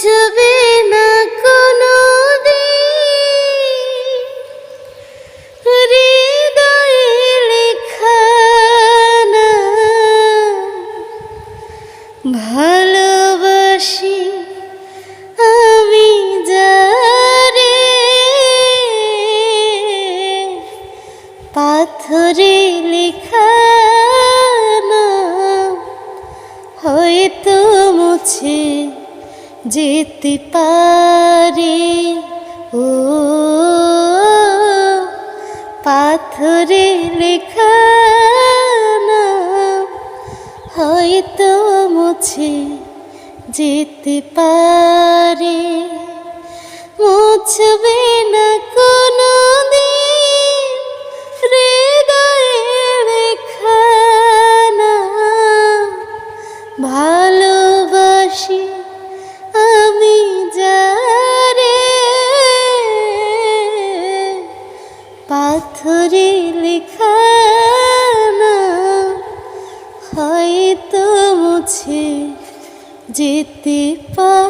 মুছবে না কোনো ভালোবাসি আমি যারে। পাথরে লেখা হয়তো মুছে যেতে পারে। ও পাথরে লেখা হয়তো মুছে যেতে পারে। মুছবে না কোনো ভালোবাসি পাথরে লেখা হয়তো মুছে যেতে পারে।